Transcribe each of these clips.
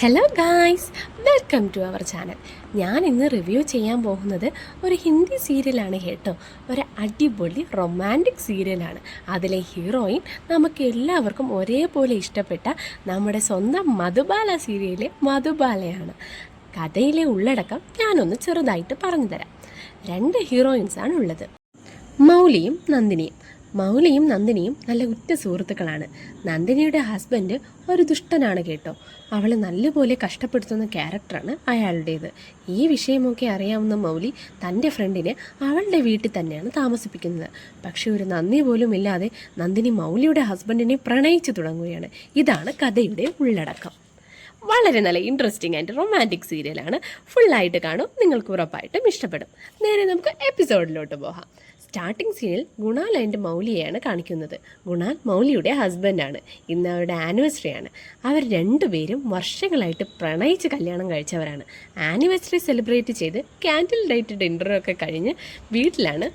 Hello guys welcome to our channel ഞാൻ ഇന്ന് review ചെയ്യാൻ പോകുന്നത് ഒരു ഹിന്ദി സീരിയലാണ് കേട്ടോ. ഒരു അടിപൊളി റൊമാന്റിക് സീരിയലാണ് അതിലെ ഹീറോയിൻ നമുക്ക് എല്ലാവർക്കും ഒരേപോലെ ഇഷ്ടപ്പെട്ട നമ്മുടെ സ്വന്തം മധുബാല സീരിയലിലെ മധുബാലയാണ്. കഥയിലെ ഉള്ളടക്കം ഞാനൊന്ന് ചെറുതായിട്ട് പറഞ്ഞുതരാം. രണ്ട് ഹീറോയിൻസാണ് ഉള്ളത്. മൗലിയും നന്ദിനിയും. മൗലിയും നന്ദിനിയും നല്ല ഉറ്റ സുഹൃത്തുക്കളാണ്. നന്ദിനിയുടെ ഹസ്ബൻഡ് ഒരു ദുഷ്ടനാണ് കേട്ടോ. അവൾ നല്ലപോലെ കഷ്ടപ്പെടുത്തുന്ന ക്യാരക്ടറാണ് അയാളുടേത്. ഈ വിഷയമൊക്കെ അറിയാവുന്ന മൗലി തന്റെ ഫ്രണ്ടിനെ അവളുടെ വീട്ടിൽ തന്നെയാണ് താമസിപ്പിക്കുന്നത്. പക്ഷേ ഒരു നന്ദി പോലും ഇല്ലാതെ നന്ദിനി മൗലിയുടെ ഹസ്ബൻഡിനെ പ്രണയിച്ചു തുടങ്ങുകയാണ്. ഇതാണ് കഥയുടെ ഉള്ളടക്കം. വളരെ നല്ല ഇൻട്രസ്റ്റിംഗ് ആൻഡ് റൊമാന്റിക് സീരിയലാണ് ഫുള്ളായിട്ട് കാണും. നിങ്ങൾക്ക് ഉറപ്പായിട്ടും ഇഷ്ടപ്പെടും. നേരെ നമുക്ക് എപ്പിസോഡിലോട്ട് പോകാം. സ്റ്റാർട്ടിംഗ് സീനിൽ ഗുണാൽ ആൻഡ് മൗലിയെയാണ് കാണിക്കുന്നത്. ഗുണാൽ മൗലിയുടെ ഹസ്ബൻഡാണ് ഇന്ന് അവരുടെ ആനിവേഴ്സറിയാണ് അവർ രണ്ടുപേരും വർഷങ്ങളായിട്ട് പ്രണയിച്ച് കല്യാണം കഴിച്ചവരാണ്. ആനിവേഴ്സറി സെലിബ്രേറ്റ് ചെയ്ത് ക്യാൻഡിൽ ഡൈറ്റ് ഡിന്നറൊക്കെ കഴിഞ്ഞ് വീട്ടിലാണ്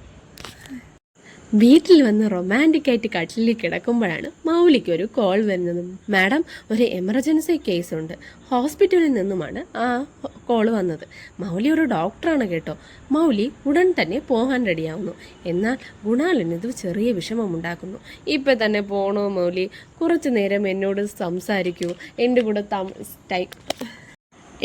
വീട്ടിൽ വന്ന് റൊമാന്റിക് ആയിട്ട് കട്ടിലിൽ കിടക്കുമ്പോഴാണ് മൗലിക്ക് ഒരു കോൾ വരുന്നത്. മാഡം ഒരു എമർജൻസി കേസ് ഉണ്ട്. ഹോസ്പിറ്റലിൽ നിന്നുമാണ് ആ കോൾ വന്നത്. മൗലി ഒരു ഡോക്ടറാണ് കേട്ടോ. മൗലി ഉടൻ തന്നെ പോകാൻ റെഡിയാവുന്നു. എന്നാൽ ഗുണാലിന് ഇത് ചെറിയ വിഷമമുണ്ടാക്കുന്നു. ഇപ്പം തന്നെ പോണോ മൗലി? കുറച്ചു നേരം എന്നോട് സംസാരിക്കൂ. എന്റെ കൂടെ ടൈം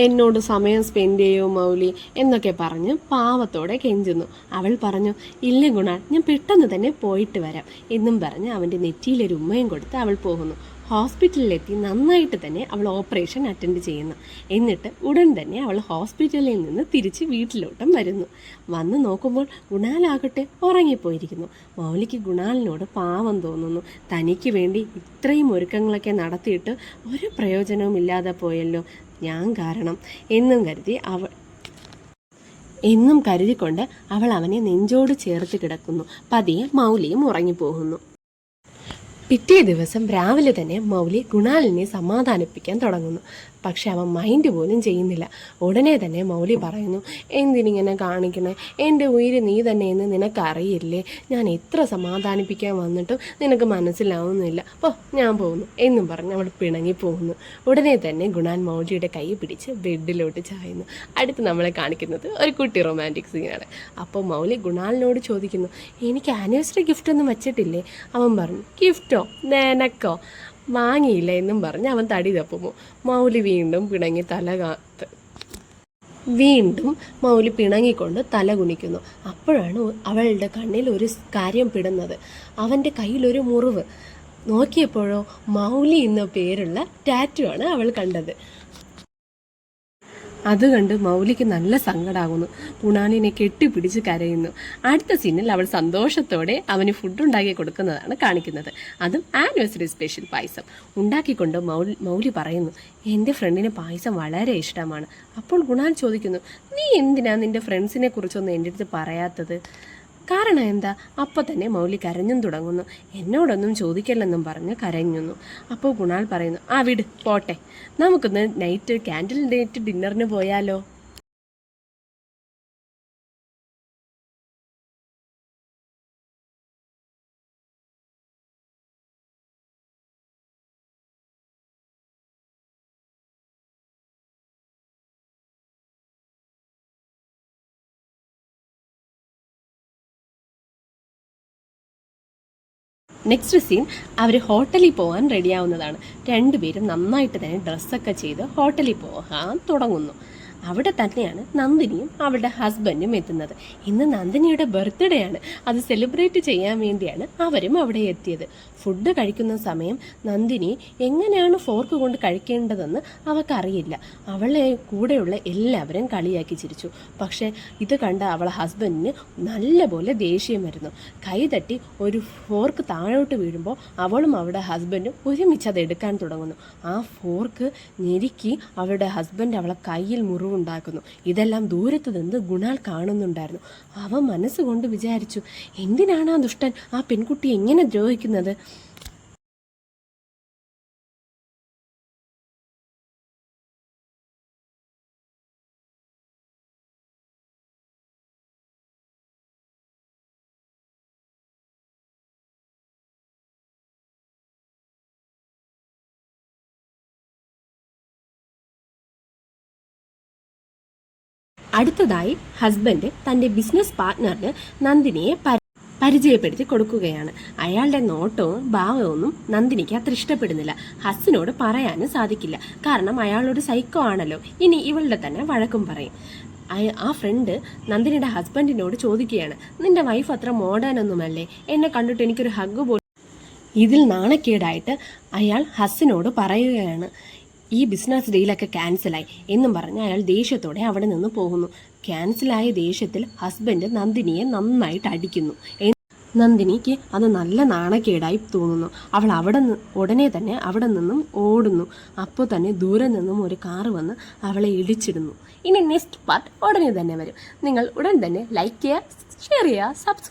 എന്നോട് സമയം സ്പെൻഡ് ചെയ്യൂ മൗലി എന്നൊക്കെ പറഞ്ഞ് പാവത്തോടെ കെഞ്ചുന്നു. അവൾ പറഞ്ഞു ഇല്ല ഗുണ ഞാൻ പെട്ടെന്ന് തന്നെ പോയിട്ട് വരാം എന്നും പറഞ്ഞ് അവന്റെ നെറ്റിയിലൊരു ഉമ്മയും കൊടുത്ത് അവൾ പോകുന്നു. ഹോസ്പിറ്റലിലെത്തി നന്നായിട്ട് തന്നെ അവൾ ഓപ്പറേഷൻ അറ്റൻഡ് ചെയ്യുന്നു. എന്നിട്ട് ഉടൻ തന്നെ അവൾ ഹോസ്പിറ്റലിൽ നിന്ന് തിരിച്ച് വീട്ടിലോട്ടും വരുന്നു. വന്ന് നോക്കുമ്പോൾ ഗുണാലാകട്ടെ ഉറങ്ങിപ്പോയിരിക്കുന്നു. മൗലിക്ക് ഗുണാലിനോട് പാവം തോന്നുന്നു. തനിക്ക് വേണ്ടി ഇത്രയും ഒരുക്കങ്ങളൊക്കെ നടത്തിയിട്ട് ഒരു പ്രയോജനവും ഇല്ലാതെ പോയല്ലോ. ഞാൻ കാരണം. എന്നും കരുതി അവൾ എന്നും കരുതിക്കൊണ്ട് അവൾ അവനെ നെഞ്ചോട് ചേർത്ത് കിടക്കുന്നു. പതിയെ മൗലിയും ഉറങ്ങിപ്പോകുന്നു. പിറ്റേ ദിവസം രാവിലെ തന്നെ മൗലി ഗുണാലിനെ സമാധാനിപ്പിക്കാൻ തുടങ്ങുന്നു. പക്ഷെ അവൻ മൈൻഡ് പോലും ചെയ്യുന്നില്ല. ഉടനെ തന്നെ മൗലി പറയുന്നു എന്തിനിങ്ങനെ കാണിക്കണേ? എന്റെ ഉയിര് നീ തന്നെ തന്നെയെന്ന് നിനക്കറിയില്ലേ? ഞാൻ എത്ര സമാധാനിപ്പിക്കാൻ വന്നിട്ടും നിനക്ക് മനസ്സിലാവുന്നില്ല. ഓ ഞാൻ പോകുന്നു എന്നും പറഞ്ഞ് അവൾ പിണങ്ങി പോകുന്നു. ഉടനെ തന്നെ ഗുണാൻ മൗലിയുടെ കൈ പിടിച്ച് ബെഡിലോട്ട് ചായുന്നു. അടുത്ത് നമ്മളെ കാണിക്കുന്നത് ഒരു കുട്ടി റൊമാന്റിക് സീനാണ് അപ്പോൾ മൗലി ഗുണാലിനോട് ചോദിക്കുന്നു എനിക്ക് ആനിവേഴ്സറി ഗിഫ്റ്റ് ഒന്നും വച്ചിട്ടില്ലേ? അവൻ പറഞ്ഞു ഗിഫ്റ്റോ നിനക്കോ? വാങ്ങിയില്ല എന്നും പറഞ്ഞ് അവൻ തടി തപ്പുമോ? മൗലി വീണ്ടും പിണങ്ങി തല കാത്ത് വീണ്ടും മൗലി പിണങ്ങിക്കൊണ്ട് തല കുണിക്കുന്നു അപ്പോഴാണ് അവളുടെ കണ്ണിൽ ഒരു കാര്യം പിടുന്നത്. അവന്റെ കയ്യിലൊരു മുറിവ്. നോക്കിയപ്പോഴോ മൗലി എന്ന പേരുള്ള ടാറ്റു ആണ് അവൾ കണ്ടത്. അത് കണ്ട് മൗലിക്ക് നല്ല സങ്കടാകുന്നു. കുണാലിനെ കെട്ടിപ്പിടിച്ച് കരയുന്നു. അടുത്ത സീനിൽ അവൾ സന്തോഷത്തോടെ അവന് ഫുഡ് ഉണ്ടാക്കി കൊടുക്കുന്നതാണ് കാണിക്കുന്നത്. അതും ആനിവേഴ്സറി സ്പെഷ്യൽ പായസം. ഉണ്ടാക്കിക്കൊണ്ട് മൗലി പറയുന്നു എന്റെ ഫ്രണ്ടിന് പായസം വളരെ ഇഷ്ടമാണ്. അപ്പോൾ ഗുണാൽ ചോദിക്കുന്നു നീ എന്തിനാ നിന്റെ ഫ്രണ്ട്സിനെ കുറിച്ചൊന്നും എന്റെ അടുത്ത് പറയാത്തത്? കാരണം എന്താ? അപ്പോൾ തന്നെ മൗലി കരഞ്ഞും തുടങ്ങുന്നു. എന്നോടൊന്നും ചോദിക്കല്ലെന്നും പറഞ്ഞ് കരഞ്ഞുന്നു അപ്പോൾ ഗുണാൽ പറയുന്നു ആ വിട് പോട്ടെ. നമുക്കൊന്ന് നൈറ്റ് ക്യാൻഡിൽ ഡേറ്റ് ഡിന്നറിന് പോയാലോ. നെക്സ്റ്റ് സീൻ അവർ ഹോട്ടലിൽ പോകാൻ റെഡിയാവുന്നതാണ് രണ്ടുപേരും നന്നായിട്ട് തന്നെ ഡ്രസ്സൊക്കെ ചെയ്ത് ഹോട്ടലിൽ പോകാൻ തുടങ്ങുന്നു. അവിടെ തന്നെയാണ് നന്ദിനിയും അവളുടെ ഹസ്ബൻഡും എത്തുന്നത്. ഇന്ന് നന്ദിനിയുടെ ബർത്ത്ഡേ ആണ്. അത് സെലിബ്രേറ്റ് ചെയ്യാൻ വേണ്ടിയാണ് അവരും അവിടെ എത്തിയത്. ഫുഡ് കഴിക്കുന്ന സമയം നന്ദിനി എങ്ങനെയാണ് ഫോർക്ക് കൊണ്ട് കഴിക്കേണ്ടതെന്ന് അവൾക്കറിയില്ല അവളെ കൂടെയുള്ള എല്ലാവരും കളിയാക്കി ചിരിച്ചു. പക്ഷേ ഇത് കണ്ട അവളെ ഹസ്ബൻഡിന് നല്ലപോലെ ദേഷ്യം വരുന്നു. കൈ തട്ടി ഒരു ഫോർക്ക് താഴോട്ട് വീഴുമ്പോൾ അവളും അവളുടെ ഹസ്ബൻഡും ഒരുമിച്ച് അത് എടുക്കാൻ തുടങ്ങുന്നു. ആ ഫോർക്ക് ഞെരുക്കി അവളുടെ ഹസ്ബൻഡ് അവളെ കയ്യിൽ മുറിവുണ്ടാക്കുന്നു ഇതെല്ലാം ദൂരത്ത് നിന്ന് ഗുണാൽ കാണുന്നുണ്ടായിരുന്നു. അവൻ മനസ്സുകൊണ്ട് വിചാരിച്ചു എന്തിനാണ് ആ ദുഷ്ടൻ ആ പെൺകുട്ടി എങ്ങനെ ദ്രോഹിക്കുന്നത്? അടുത്തതായി ഹസ്ബൻഡ് തന്റെ ബിസിനസ് പാർട്ട്ണറിന് നന്ദിനിയെ പരിചയപ്പെടുത്തി കൊടുക്കുകയാണ്. അയാളുടെ നോട്ടവും ഭാവമൊന്നും നന്ദിനിക്ക് അത്ര ഇഷ്ടപ്പെടുന്നില്ല. ഹസ്സിനോട് പറയാനും സാധിക്കില്ല. കാരണം അയാളൊരു സൈക്കോ ആണല്ലോ. ഇനി ഇവളുടെ തന്നെ വഴക്കും പറയും. ആ ഫ്രണ്ട് നന്ദിനിയുടെ ഹസ്ബൻഡിനോട് ചോദിക്കുകയാണ്. നിന്റെ വൈഫ് അത്ര മോഡേൺ ഒന്നുമല്ലേ? എന്നെ കണ്ടിട്ട് എനിക്കൊരു ഹഗ് പോലും ഇതിൽ നാണക്കേടായിട്ട് അയാൾ ഹസ്സിനോട് പറയുകയാണ്. ഈ ബിസിനസ് ഡീലൊക്കെ ക്യാൻസലായി എന്നും പറഞ്ഞ് അയാൾ ദേഷ്യത്തോടെ അവിടെ നിന്ന് പോകുന്നു. ക്യാൻസലായ ദേഷ്യത്തിൽ ഹസ്ബൻഡ് നന്ദിനിയെ നന്നായിട്ട് അടിക്കുന്നു. നന്ദിനിക്ക് അത് നല്ല നാണക്കേടായി തോന്നുന്നു. അവൾ അവിടെ ഉടനെ തന്നെ അവിടെ നിന്നും ഓടുന്നു. അപ്പോൾ തന്നെ ദൂരെ നിന്നും ഒരു കാറ് വന്ന് അവളെ ഇടിച്ചിടുന്നു. ഇനി നെക്സ്റ്റ് പാർട്ട് ഉടനെ തന്നെ വരും. നിങ്ങൾ ഉടൻ തന്നെ ലൈക്ക് ചെയ്യുക ഷെയർ ചെയ്യുക സബ്സ്ക്രൈബ്